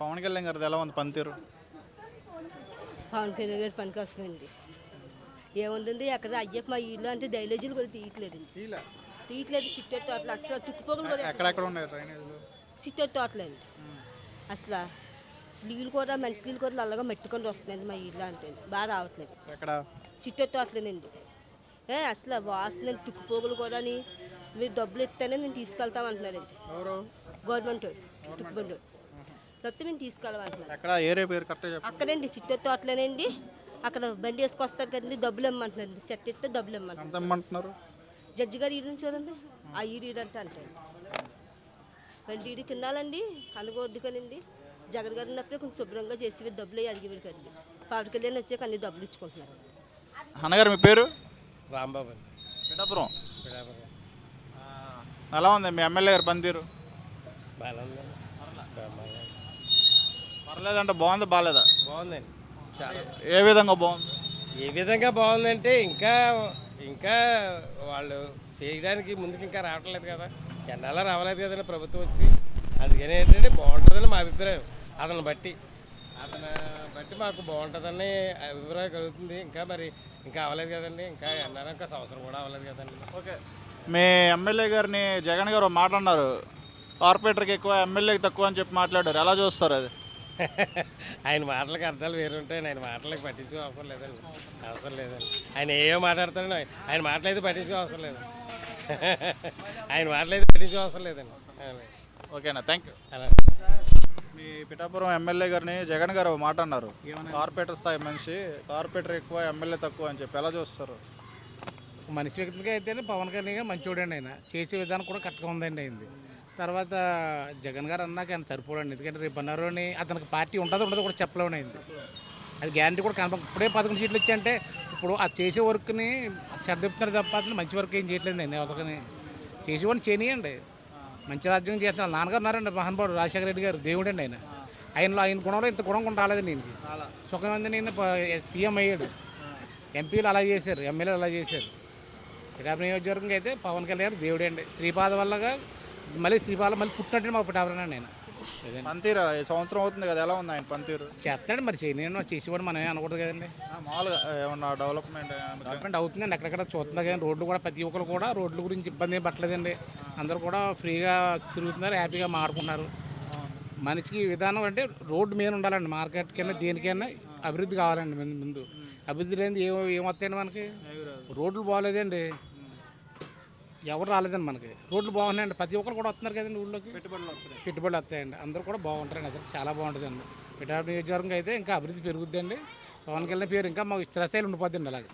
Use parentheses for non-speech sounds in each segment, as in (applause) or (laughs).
పవన్ కళ్యాణ్ గారిది ఎలా ఉంది పనితీరు? పవన్ కళ్యాణ్ గారి పని కోసమండి ఏముందండి అక్కడ అయ్యప్ప మా ఇల్లు అంటే డైలేజీలు కూడా తీయట్లేదండి తీయట్లేదు చిట్టెట్ తోటలు అసలు తుక్కుపోగలు కూడా ఎక్కడెక్కడ ఉన్నాయి డ్రైనేజీలు? చిట్టెట్ తోటలు అండి. అసలు నీళ్ళు కూడా మంచి నీళ్ళు కూడా నల్లగా మెట్టుకొని వస్తున్నాయండి మా ఇల్లు అంటే. బాగా రావట్లేదు. ఎక్కడ? చిట్టెట్ తోటలేనండి. ఏ అసలు వాసన తుక్కుపోగులు కూడా మీరు డబ్బులు ఇస్తేనే మేము తీసుకెళ్తాం అంటున్నారండి. ఎవరు? గవర్నమెంట్ లేకపోతే మేము తీసుకెళ్ళమంటున్నారు ఎక్కడ? ఏరియా పేరు కరెక్ట్గా చెప్పండి అక్కడండి సిట్ట తోటలేనండి అక్కడ బండి వేసుకొస్తారు కదండి డబ్బులు ఇమ్మంటున్నారు. సెట్ ఇస్తే డబ్బులు ఇమ్మంటున్నారు. జడ్జి గారు ఈడు చూడండి. ఆ ఈడు ఈడు అంటే అంటారు బండి ఈడు కిందాలండి అనుకోడ్డుకనండి జగన్ గారు ఉన్నప్పుడే కొంచెం శుభ్రంగా చేసి డబ్బులు అయ్యి అడిగేవారు కదండి. పవన్ కళ్యాణ్ వచ్చాక అన్ని డబ్బులు ఇచ్చుకుంటున్నారు. అన్నగారు మీ పేరు? రాంబాబు అండి. పిఠాపురం. పిఠాపురం. ఎలా ఉంది? మీ ఎమ్మెల్యే గారి పనితీరు? బాగానే. పర్లేదంటే బాగుంది బాగాలేదా? బాగుందండి. చాలా. ఏ విధంగా బాగుంది? ఏ విధంగా బాగుందంటే ఇంకా ఇంకా వాళ్ళు చేయడానికి ముందుకు ఇంకా రావట్లేదు కదా. ఎన్నాళ్ళ రావలేదు కదండి ప్రభుత్వం వచ్చి. అందుకని ఏంటంటే బాగుంటుందని మా అభిప్రాయం. అతను బట్టి. అతను బట్టి మాకు బాగుంటుందని అభిప్రాయం కలుగుతుంది. ఇంకా మరి ఇంకా అవ్వలేదు కదండి. ఇంకా ఎన్నాళ్ళ ఇంకా సంవత్సరం కూడా అవ్వలేదు కదండి. ఓకే. మీ ఎమ్మెల్యే గారిని జగన్ గారు మాట అన్నారు. కార్పొరేటర్కి ఎక్కువ ఎమ్మెల్యేకి తక్కువ అని చెప్పి మాట్లాడారు. ఎలా చూస్తారు అది? (laughs) ఆయన మాటలకు అర్థాలు వేరు ఉంటాయండి ఆయన మాటలకు పట్టించుకో అవసరం లేదండి. అవసరం లేదండి. ఆయన ఏమో మాట్లాడతాడో ఆయన మాటలైతే పట్టించుకో అవసరం లేదు. (laughs) ఆయన మాటలైతే పట్టించుకో అవసరం లేదండి. ఓకేనా థ్యాంక్ యూ మీ పిఠాపురం ఎమ్మెల్యే గారిని జగన్ గారు మాట అన్నారు. కార్పొరేటర్ స్థాయి మనిషి కార్పొరేటర్ ఎక్కువ ఎమ్మెల్యే తక్కువ అని చెప్పి ఎలా చూస్తారు? మనిషి వ్యక్తిగా అయితేనే పవన్ కళ్యాణ్ గారు మంచివాడండి ఆయన. చేసే విధానం కూడా కరెక్ట్గా ఉందండి అయింది తర్వాత జగన్ గారు అన్నాక ఆయన సరిపోడండి. ఎందుకంటే రేపు అన్నారోని అతనికి పార్టీ ఉంటుందో ఉండదో కూడా చెప్పలేమని అయింది అది గ్యారంటీ కూడా కనపడ ఇప్పుడే పదకొండు సీట్లు ఇచ్చాయంటే ఇప్పుడు ఆ చేసే వర్క్ని చెడదెప్పుతున్నారు తప్ప అతను మంచి వర్క్ ఏం చేయట్లేదండి ఎవరికని. చేసేవాడిని చేయనియండి. మంచి రాజ్యం చేస్తున్నారు నాన్నగారు ఉన్నారండి మహానుభావుడు రాజశేఖర రెడ్డి గారు. దేవుడండి ఆయన. ఆయనలో ఆయన గుణంలో ఇంత గుణం కూడా రాలేదండి ఈయనకి సుఖమంది నేను సీఎం అయ్యాడు. ఎంపీలు అలా చేశారు ఎమ్మెల్యేలు అలా చేశారు. పిఠాపురం నియోజకవర్గం అయితే పవన్ కళ్యాణ్ దేవుడే అండి. శ్రీపాద వల్లగా మళ్ళీ శ్రీపాద మళ్ళీ పుట్టినట్టు మా పిఠాపురం నేను. ఈ సంవత్సరం అవుతుంది కదా ఎలా ఉంది ఆయన పనితీరు? చేస్తాడు మరి చేయని చేసేవాడు మనం అనకూడదు కదండి. మామూలుగా ఏమన్నా డెవలప్మెంట్? డెవలప్మెంట్ అవుతుందండి ఎక్కడెక్కడ చూస్తున్నా కానీ రోడ్లు కూడా ప్రతి ఒక్కరు కూడా రోడ్ల గురించి ఇబ్బంది ఏం పట్టలేదండి. అందరూ కూడా ఫ్రీగా తిరుగుతున్నారు హ్యాపీగా మాడుకుంటున్నారు మనిషికి విధానం అంటే రోడ్డు మీద ఉండాలండి మార్కెట్ కన్నా దేనికైనా అభివృద్ధి కావాలండి ముందు అభివృద్ధి లేనిది ఏం ఏమొస్తాయండి మనకి? రోడ్లు బాగోలేదండి. ఎవరు రాలేదండి మనకి. రోడ్లు బాగున్నాయండి. ప్రతి ఒక్కరు కూడా వస్తున్నారు కదండి ఊళ్ళోకి. పెట్టుబడులు వస్తున్నాయి. పెట్టుబడులు వస్తాయండి. అందరూ కూడా బాగుంటారండి. అసలు చాలా బాగుంటుందండి. పిఠాపురం నియోజకవర్గం అయితే ఇంకా అభివృద్ధి పెరుగుద్దండి. పవన్ కళ్యాణ్ పేరు ఇంకా మాకు స్థిరస్థాయిలో ఉండిపోద్దండి అలాగే.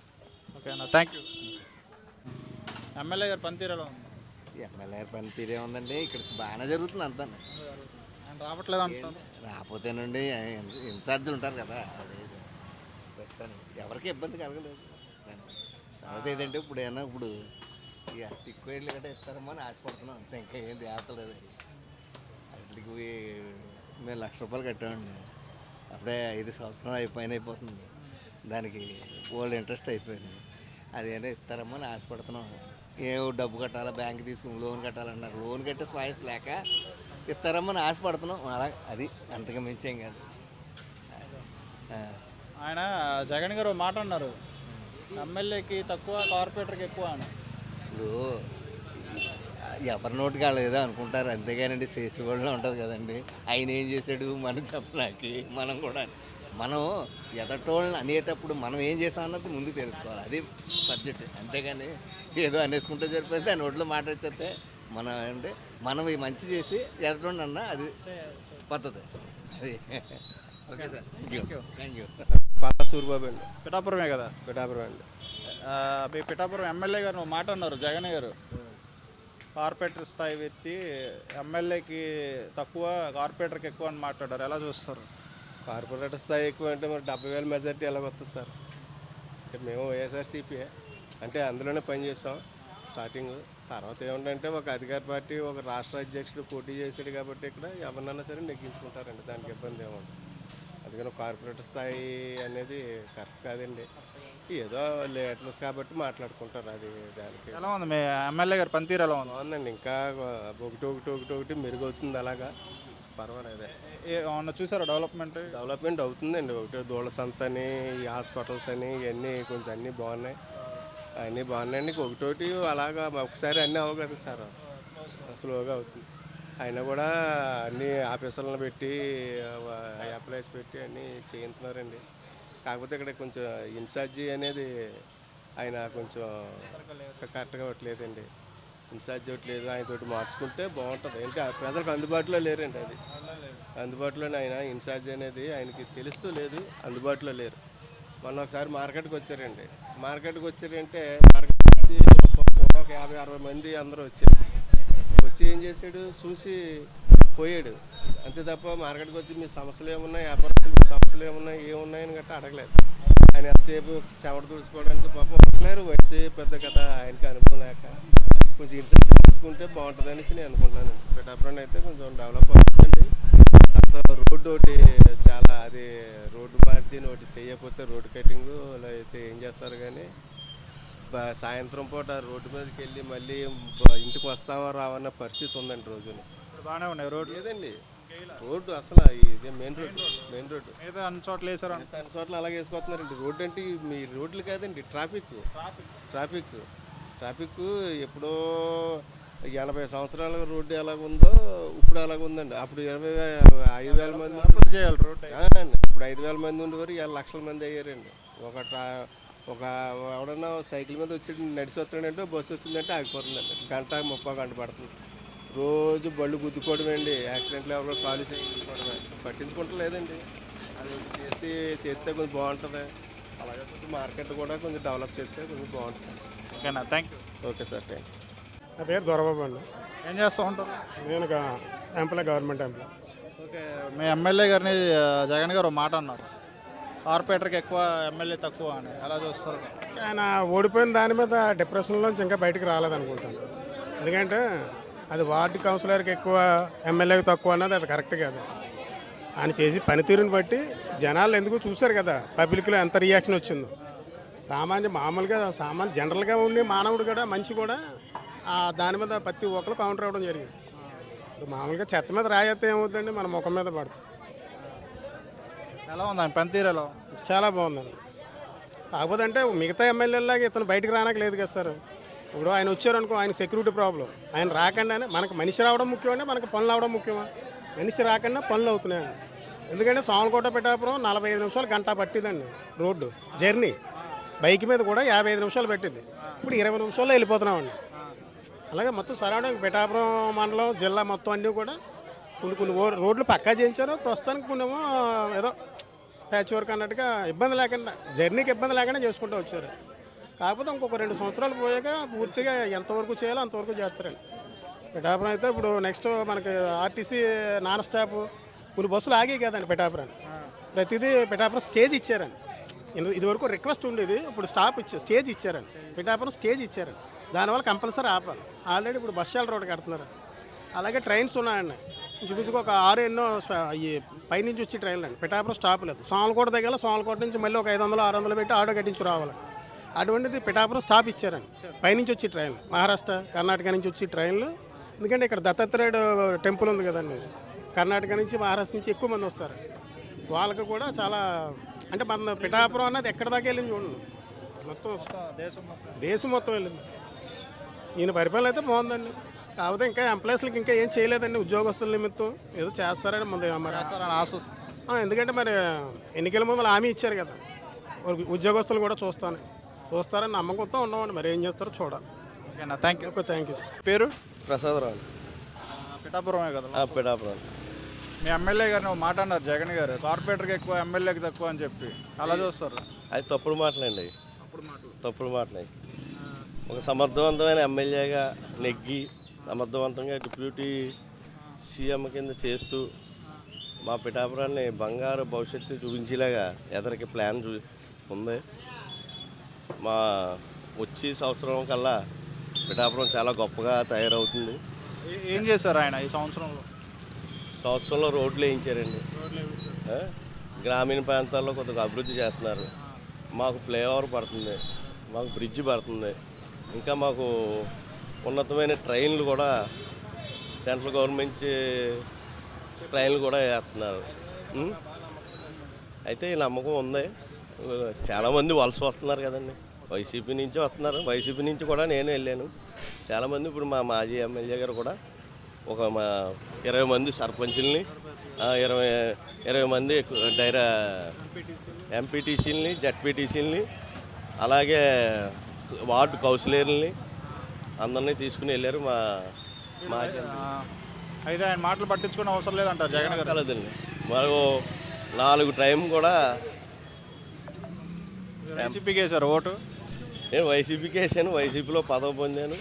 ఓకేనా థ్యాంక్ యూ ఎమ్మెల్యే గారి పనితీరు ఎలా ఉంది? ఎమ్మెల్యే పని తీరే ఉందండి ఇక్కడ బాగానే జరుగుతుంది అంతా. ఆయన రావట్లేదు అంటున్నారు. రాకపోతేనండి ఇన్ఛార్జీలు ఉంటారు కదా. ప్రస్తుతానికి ఎవరికి ఇబ్బంది కలగలేదు. తర్వాత ఏంటంటే ఇప్పుడు ఏమన్నా ఇప్పుడు ఇక టిక్కు ఇళ్ళు గట్రా ఇస్తారేమో అని ఆశపడుతున్నాం. అంతే ఇంకా ఏం తేతలేదు అట్లకి మేము లక్ష రూపాయలు కట్టామండి. అప్పుడే ఐదు సంవత్సరాలు అయిపోయిన అయిపోతుంది. దానికి ఓల్డ్ ఇంట్రెస్ట్ అయిపోయింది. అదేంటో ఇస్తారేమో అని ఆశపడుతున్నాం. ఏ డబ్బు కట్టాలా బ్యాంక్ తీసుకుని లోన్ కట్టాలన్నారు. లోన్ కట్టే స్పాయిస్ లేక ఇస్తారేమో అని ఆశపడుతున్నాం. అలా అది అంతగా మించేం కాదు. ఆయన జగన్ గారు మాట అన్నారు. ఎమ్మెల్యేకి తక్కువ కార్పొరేటర్కి ఎక్కువ అని. ఇప్పుడు ఎవరి నోటికి ఏదో అనుకుంటారు అంతేగానండి చేసేవాళ్ళు ఉంటుంది కదండి. ఆయన ఏం చేశాడు? మనం చెప్పడానికి మనం కూడా మనం ఎదటోళ్ళని అనేటప్పుడు మనం ఏం చేసాం అన్నది ముందు తెలుసుకోవాలి. అది సబ్జెక్ట్. అంతేగాని ఏదో అనేసుకుంటే సరిపోతే ఆ నోట్లో మాట వచ్చేస్తే మనం అంటే మనం ఈ మంచి చేసి ఎదటోళ్ళని అన్నా అది పద్ధతి. అది. Okay sir. Thank you thank you Palla Suryababu వెళ్ళి. పిఠాపురమే కదా? పిఠాపురం వెళ్ళి. మీ పిఠాపురం ఎమ్మెల్యే గారు మాట అన్నారు జగన్ గారు. కార్పొరేటర్ స్థాయి వ్యక్తి ఎమ్మెల్యేకి తక్కువ కార్పొరేటర్కి ఎక్కువ అని మాట్లాడారు. ఎలా చూస్తారు? కార్పొరేటర్ స్థాయి ఎక్కువ అంటే మరి డెబ్బై వేల మెజార్టీ ఎలా వస్తుంది సార్? అంటే మేము వైఎస్ఆర్సీపీఏ అంటే అందులోనే పనిచేస్తాం స్టార్టింగ్. తర్వాత ఏమిటంటే ఒక అధికార పార్టీ ఒక రాష్ట్ర అధ్యక్షుడు పోటీ చేశాడు కాబట్టి ఇక్కడ ఎవరినన్నా సరే నెగ్గించుకుంటారండి. దానికి ఇబ్బంది ఏమో అందుకని కార్పొరేటర్ స్థాయి అనేది కరెక్ట్ కాదండి. ఏదో లీటర్స్ కాబట్టి మాట్లాడుకుంటారు అది దానికి. ఎలా ఉంది మీ ఎమ్మెల్యే గారి పనితీరు ఎలా ఉంది? బాగుందండి ఇంకా ఒకటి ఒకటి ఒకటి ఒకటి మెరుగవుతుంది అలాగా. పర్వాలేదు. ఏమన్నా చూసారా డెవలప్మెంట్? డెవలప్మెంట్ అవుతుందండి ఒకటి దూళ్ళ సంత అని ఈ హాస్పిటల్స్ అని ఇవన్నీ కొంచెం అన్నీ బాగున్నాయి. అన్నీ బాగున్నాయండి ఒకటోటి అలాగా ఒకసారి అన్నీ అవ్వవు కదా సార్. స్లోగా అవుతుంది. అయినా కూడా అన్ని ఆఫీసర్లను పెట్టి అప్లైస్ పెట్టి అన్నీ చేయించున్నారండి కాకపోతే ఇక్కడ కొంచెం ఇన్ఛార్జి అనేది ఆయన కొంచెం కరెక్ట్గా ఇవ్వట్లేదండి ఇన్ఛార్జ్ ఇవ్వట్లేదు ఆయన తోటి మార్చుకుంటే బాగుంటుంది. ఏంటి ప్రజలకు అందుబాటులో లేరండి అది. అందుబాటులోనే ఆయన ఇన్ఛార్జ్ అనేది ఆయనకి తెలుస్తూ లేదు అందుబాటులో లేరు. మొన్న ఒకసారి మార్కెట్కి వచ్చారండి. మార్కెట్కి వచ్చారంటే మార్కెట్ వచ్చి ఒక యాభై అరవై మంది అందరూ వచ్చారు. వచ్చి ఏం చేశాడు? చూసి పోయాడు. అంతే తప్ప మార్కెట్కి వచ్చి మీ సమస్యలు ఏమున్నాయి వ్యాపారస్తులు మీ సమస్యలు ఏమున్నాయి ఏమున్నాయని గట్టా అడగలేదు. ఆయన ఎంతసేపు చెమట తుడుచుకోవడానికి పాపం ఉండలేరు వయసు పెద్ద కదా ఆయనకి అనుభవం లేక కొంచెం ఇన్సెంట్ చేసుకుంటే బాగుంటుంది అనేసి నేను అనుకుంటున్నాను. పిఠాపురం అయితే కొంచెం డెవలప్ అవుతుందండి తర్వాత రోడ్డు ఒకటి చాలా అది రోడ్డు మార్జిన్ ఒకటి చేయకపోతే రోడ్డు కటింగ్ అలా అయితే ఏం చేస్తారు కానీ సాయంత్రం పూట రోడ్డు మీదకి వెళ్ళి మళ్ళీ ఇంటికి వస్తామా రావన్న పరిస్థితి ఉందండి రోజున. బాగానే ఉన్నాయి రోడ్లు. లేదండి. రోడ్డు అసలు ఇది మెయిన్ రోడ్డు మెయిన్ రోడ్డు. మిగతా అన్ని చోట్ల వేసారు అన్ని చోట్ల అలాగే వేసుకొస్తున్నారండి. రోడ్డు అంటే మీ రోడ్లు కాదండి ట్రాఫిక్. ట్రాఫిక్. ట్రాఫిక్. ఎప్పుడో ఎనభై సంవత్సరాల రోడ్డు ఎలాగ ఉందో ఇప్పుడు అలాగ ఉందండి అప్పుడు ఇరవై ఐదు వేల మంది చేయాలి రోడ్ ఆ, ఇప్పుడు ఐదు వేల మంది ఉండేవారు ఇవాళ లక్షల మంది అయ్యారండి. ఒక ట్రా ఒక ఎవడన్నా సైకిల్ మీద వచ్చి నడిచి వస్తున్నాడంటే బస్సు వచ్చిందంటే ఆగిపోతుందండి. గంట ముప్పై గంట పడుతుంది. రోజు బళ్ళు గుద్దుకోవడం అండి యాక్సిడెంట్లు ఎవరో కాలు చేయించుకోవడమే పట్టించుకుంటలేదండి. అది చేసి చేస్తే కొంచెం బాగుంటుంది. అలాగే కొంచెం మార్కెట్ కూడా కొంచెం డెవలప్ చేస్తే కొంచెం బాగుంటుంది. ఓకేనా thank you. Okay sir thank you. నా పేరు దొరబాబు అండి. ఏం చేస్తూ ఉంటారు? నేను ఎంప్లాయ్ గవర్నమెంట్ ఎంప్లాయ్ ఓకే మీ ఎమ్మెల్యే గారిని జగన్ గారు ఒక మాట అన్నారు. కార్పొరేటర్కి ఎక్కువ ఎమ్మెల్యే తక్కువ అని. ఎలా చూస్తారు? ఆయన ఓడిపోయిన దాని మీద డిప్రెషన్లోంచి ఇంకా బయటికి రాలేదనుకుంటాను. ఎందుకంటే అది వార్డు కౌన్సిలర్కి ఎక్కువ ఎమ్మెల్యేకి తక్కువ అన్నది అది కరెక్ట్ కాదు. ఆయన చేసి పనితీరుని బట్టి జనాలు ఎందుకు చూశారు కదా పబ్లిక్లో ఎంత రియాక్షన్ వచ్చిందో. సామాన్య మామూలుగా సామాన్య జనరల్గా ఉండి మానవుడు కూడా మనిషి కూడా దాని మీద ప్రతి ఒక్కరు కౌంటర్ అవ్వడం జరిగింది. ఇప్పుడు మామూలుగా చెత్త మీద రాయితే ఏమవుతుందండి? మన ముఖం మీద పడుతుంది. ఎలా ఉంది ఆయన పనితీరు ఎలా చాలా బాగుందండి. కాకపోతే అంటే మిగతా ఎమ్మెల్యేలాగా ఇతను బయటకు రానక లేదు కదా సార్. ఇప్పుడు ఆయన వచ్చారనుకో ఆయన సెక్యూరిటీ ప్రాబ్లం ఆయన రాకుండానే మనకు మనిషి రావడం ముఖ్యమంటే మనకు పనులు అవడం ముఖ్యమా? మనిషి రాకుండా పనులు అవుతున్నాయండి ఎందుకంటే సోమలకోట పిఠాపురం నలభై ఐదు నిమిషాలు గంట పట్టిందండి రోడ్డు జర్నీ. బైక్ మీద కూడా యాభై ఐదు నిమిషాలు పట్టింది. ఇప్పుడు ఇరవై నిమిషాల్లో వెళ్ళిపోతున్నామండి. అలాగే మొత్తం సరౌండింగ్ పిఠాపురం మండలం జిల్లా మొత్తం అన్నీ కూడా కొన్ని కొన్ని రోడ్లు పక్కా చేయించారు. ప్రస్తుతానికి కొన్నేమో ఏదో ప్యాచ్ వర్క్ అన్నట్టుగా ఇబ్బంది లేకుండా జర్నీకి ఇబ్బంది లేకుండా చేసుకుంటూ వచ్చారు. కాకపోతే ఇంకొక రెండు సంవత్సరాలు పోయాక పూర్తిగా ఎంతవరకు చేయాలో అంతవరకు చేస్తారండి. పిఠాపురం అయితే ఇప్పుడు నెక్స్ట్ మనకి ఆర్టీసీ నాన్ స్టాప్ కొన్ని బస్సులు ఆగాయి కదండి పిఠాపురం ప్రతిదీ పిఠాపురం స్టేజ్ ఇచ్చారండి. ఇది- ఇదివరకు రిక్వెస్ట్ ఉండేది ఇప్పుడు స్టాప్ ఇచ్చారు స్టేజ్ ఇచ్చారండి. పిఠాపురం స్టేజ్ ఇచ్చారండి. దానివల్ల కంపల్సరీ ఆపాలి. ఆల్రెడీ ఇప్పుడు బస్సాల రోడ్ కడుతున్నారు. అలాగే ట్రైన్స్ ఉన్నాయండి. ఇంచుమించుకు ఒక ఆరు ఎన్నో ఈ పైనుంచి వచ్చి ట్రైన్లు అండి పిఠాపురం స్టాప్ లేదు. సోమలకోట దగ్గర సోమలకోట నుంచి మళ్ళీ ఒక ఐదు వందలు ఆరు వందలు పెట్టి ఆటో కట్టించి రావాలి అటువంటిది పిఠాపురం స్టాప్ ఇచ్చారండి. పైనుంచి వచ్చి ట్రైన్లు మహారాష్ట్ర కర్ణాటక నుంచి వచ్చి ట్రైన్లు. ఎందుకంటే ఇక్కడ దత్తాత్రేయుడు టెంపుల్ ఉంది కదండి. కర్ణాటక నుంచి మహారాష్ట్ర నుంచి ఎక్కువ మంది వస్తారు. వాళ్ళకి కూడా చాలా అంటే మన పిఠాపురం అన్నది ఎక్కడ దాకా వెళ్ళింది చూడండి. మొత్తం దేశం మొత్తం. దేశం మొత్తం వెళ్ళింది. ఈయన పరిపాలన అయితే బాగుందండి. కాకపోతే ఇంకా ఎంప్లాయీస్లకి ఇంకా ఏం చేయలేదండి. ఉద్యోగస్తుల నిమిత్తం ఏదో చేస్తారని ముందు మరి. ఎందుకంటే మరి ఎన్నికల ముందు హామీ ఇచ్చారు కదా. ఉద్యోగస్తులు కూడా చూస్తాను. చూస్తారని నమ్మకంతో ఉన్నామండి. మరి ఏం చేస్తారో చూడాలి. ఓకేనా thank you okay thank you sir పేరు? ప్రసాదరావు. పిఠాపురమే కదా పిఠాపురం. మీ ఎమ్మెల్యే గారిని ఒక మాట అన్నారు జగన్ గారు. కార్పొరేటర్కి ఎక్కువ ఎమ్మెల్యేకి తక్కువ అని చెప్పి. అలా చూస్తారు. అది తప్పుడు మాటలండి. తప్పుడు మాటలు. ఒక సమర్థవంతమైన ఎమ్మెల్యేగా నెగ్గి సమర్థవంతంగా డిప్యూటీ సీఎం కింద చేస్తూ మా పిఠాపురాన్ని బంగారు భవిష్యత్తు చూపించేలాగా ఎదరికి ప్లాన్ చూ ఉంది. మా వచ్చే సంవత్సరం కల్లా పిఠాపురం చాలా గొప్పగా తయారవుతుంది. ఏ- ఏం చేశారు ఆయన ఈ సంవత్సరంలో? సంవత్సరంలో రోడ్లు వేయించారండి. ఆ? గ్రామీణ ప్రాంతాల్లో కొద్దిగా అభివృద్ధి చేస్తున్నారు. మాకు ఫ్లైఓవర్ పడుతుంది. మాకు బ్రిడ్జ్ పడుతుంది. ఇంకా మాకు ఉన్నతమైన ట్రైన్లు కూడా సెంట్రల్ గవర్నమెంట్ ట్రైన్లు కూడా వేస్తున్నారు. ఉం? అయితే ఈ నమ్మకం ఉంది. చాలామంది వలస వస్తున్నారు కదండి. వైసీపీ నుంచి వస్తున్నారు. వైసీపీ నుంచి కూడా నేను వెళ్ళాను. చాలామంది ఇప్పుడు మా మాజీ ఎమ్మెల్యే గారు కూడా ఒక మా ఇరవై మంది సర్పంచుల్ని ఇరవై ఇరవై మంది డైరా ఎంపీటీసీలని జడ్పీటీసీలని అలాగే వార్డు కౌన్సిలర్లని అందరినీ తీసుకుని వెళ్ళారు మా మాజీ అయితే ఆయన మాటలు పట్టించుకునే అవసరం లేదంటారు జగన్ గారు. కలదండి మరో నాలుగు టైం కూడా వైసీపీకి వేశారు ఓటు? నేను వైసీపీకి వేసాను వైసీపీలో పదవి పొందాను.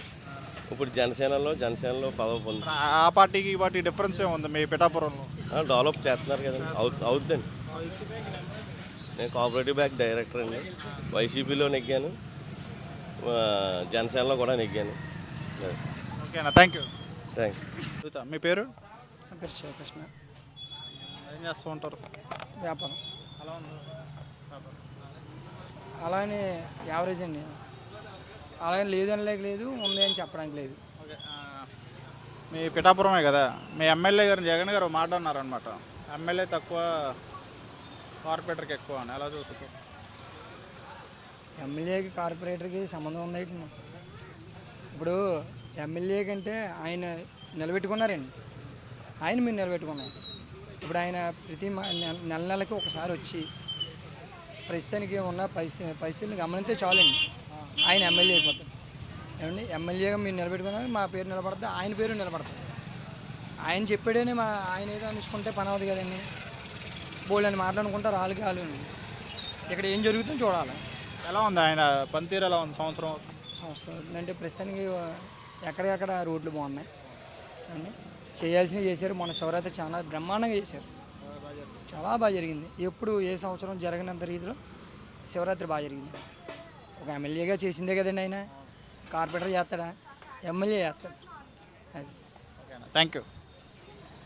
ఇప్పుడు జనసేనలో జనసేనలో పదవి పొందాను. ఆ- పార్టీకి ఈ పార్టీ డిఫరెన్స్ ఏముంది మీ పిఠాపురంలో? ఆ, డెవలప్ చేస్తున్నారు కదండి. అవు అవుద్దండి. నేను కోఆపరేటివ్ బ్యాంక్ డైరెక్టర్ అండి. వైసీపీలో నెగ్గాను. ఆ, జనసేనలో కూడా నెగ్గాను. ఓకేనా థ్యాంక్ యూ. థ్యాంక్ అడుగుతా. మీ పేరు? నా పేరు శివకృష్ణ. ఏం చేస్తూ ఉంటారు? వ్యాపారం. అలా ఉంది? అలానే యావరేజ్ అండి. అలాగే లేదు అనలేక లేదు ఉంది అని చెప్పడానికి లేదు. మీ పిఠాపురమే కదా? మీ ఎమ్మెల్యే గారు జగన్ గారు మాట అన్నారనమాట ఎమ్మెల్యే తక్కువ కార్పొరేటర్కి ఎక్కువ అని. ఎలా చూస్తారు ఎమ్మెల్యేకి కార్పొరేటర్కి సంబంధం ఉంది? ఇప్పుడు ఎమ్మెల్యే కంటే ఆయన నిలబెట్టుకున్నారండి. ఆయన మీరు నిలబెట్టుకున్నారు. ఇప్పుడు ఆయన ప్రతి నెల నెలకి ఒకసారి వచ్చి ప్రస్తుతానికి ఉన్న పరిస్థితి పరిస్థితిని గమనిస్తే చాలండి. ఆయన ఎమ్మెల్యే అయిపోతాడు. ఏమండి? ఎమ్మెల్యేగా మీరు నిలబెట్టుకున్నారు మా పేరు నిలబడుతుంది ఆయన పేరు నిలబడుతుంది ఆయన చెప్పాడని మా ఆయన ఏదో అనుకుంటే పని అవుతుంది కదండి. బోల్డ్ అని మాట్లాడుకుంటారు రాళ్ళు కాలు ఇక్కడ ఏం జరుగుతుందో చూడాలి. ఎలా ఉంది ఆయన? పనితీరు ఎలా ఉంది సంవత్సరం? సంవత్సరం అవుతుందంటే ప్రస్తుతానికి ఎక్కడికక్కడ రోడ్లు బాగున్నాయి. చేయాల్సినవి చేశారు. మన శివరాత్రి చాలా బ్రహ్మాండంగా చేశారు. చాలా బాగా జరిగింది. ఎప్పుడు ఏ సంవత్సరం జరగనంత రీతిలో శివరాత్రి బాగా జరిగింది. ఒక ఎమ్మెల్యేగా చేసిందే కదండి ఆయన. కార్పొరేటర్ చేస్తాడా? ఎమ్మెల్యే చేస్తాడు. అది. ఓకేనా థ్యాంక్ యూ